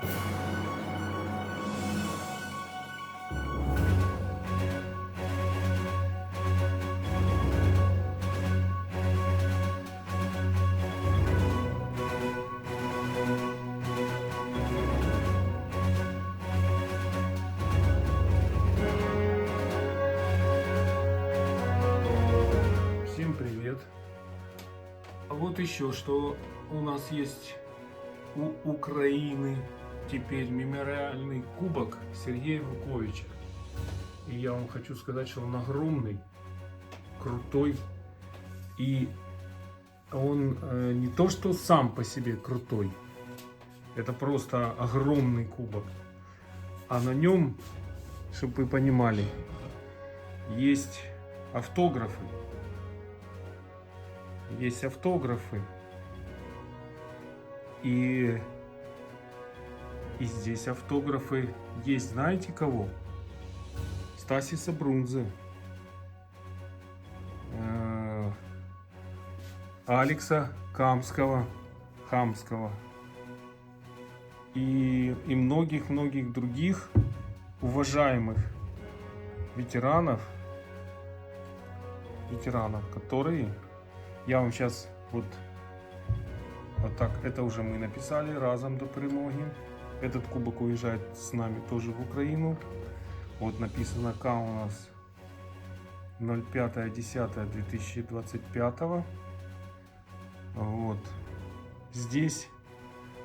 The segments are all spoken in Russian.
Всем привет! А вот еще что у нас есть у Украины теперь мемориальный кубок Сергея Вуковича. И я вам хочу сказать, что он огромный, крутой. И он э, не то что сам по себе крутой, это просто огромный кубок. А на нем, чтобы вы понимали, есть автографы есть автографы. И, и здесь автографы есть, знаете кого? Стасиса Брунзе. Э, Алекса Камского. Хамского. И, и многих-многих других уважаемых ветеранов, ветеранов, которые я вам сейчас вот, вот так, это уже мы написали разом до перемоги. Этот кубок уезжает с нами тоже в Украину. Вот написано К у нас 05.10.2025. Вот. Здесь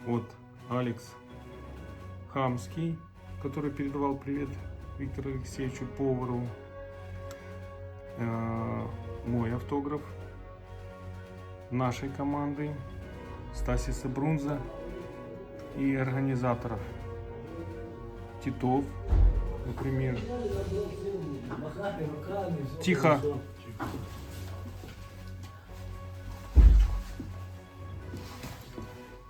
вот Алекс Хамский, который передавал привет Виктору Алексеевичу Поварову. Э, Мой автограф нашей команды, Стасиса Брунза и организаторов Титов, например. Тихо.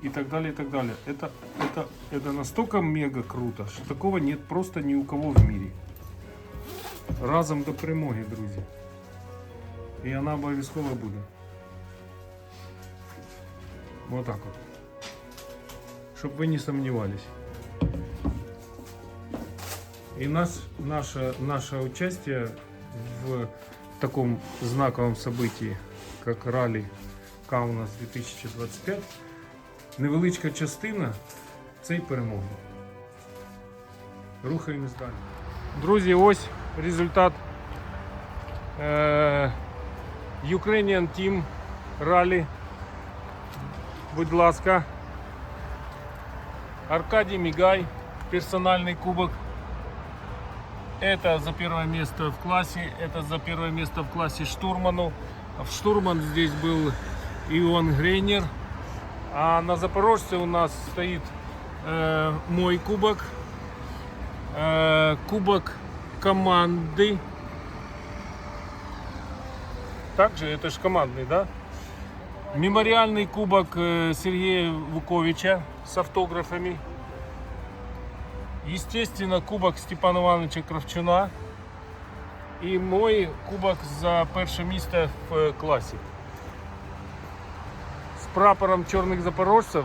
И так далее, и так далее. Это, это, это настолько мега круто, что такого нет просто ни у кого в мире. Разом до перемоги, друзі. І вона обов'язково буде. Вот так вот Чтобы вы не сомневались. И нас, наше, наше участие в таком знаковом событии, как ралли Каунас 2025, невеличка частина цієї перемоги. Рухаємось далі. Друзі, ось результат е- Ukrainian Team ралі будь ласка. Аркадий Мигай, персональный кубок. Это за первое место в классе, это за первое место в классе штурману. В штурман здесь был Иоанн Грейнер. А на Запорожце у нас стоит э, мой кубок. Э, кубок команды. Также это же командный, да? Мемориальный кубок э, Сергея Вуковича с автографами. Естественно, кубок Степана Ивановича Кравчуна. І мой кубок за перше місце в е, класі. З прапором чорних запорожців.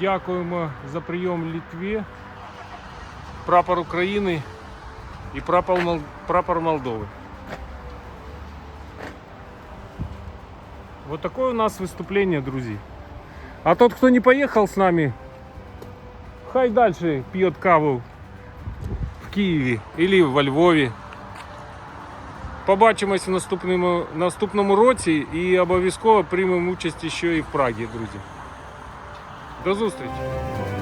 Дякуємо за прийом Литві, прапор України і прапор, Мол- прапор Молдови. Вот такое у нас выступление, друзья. А тот, кто не поехал с нами, хай дальше пьет каву в Києві или во Львові. Побачимось в наступному, наступному році і обов'язково приймемо участь ще і в Прагі, друзі. До зустрічі!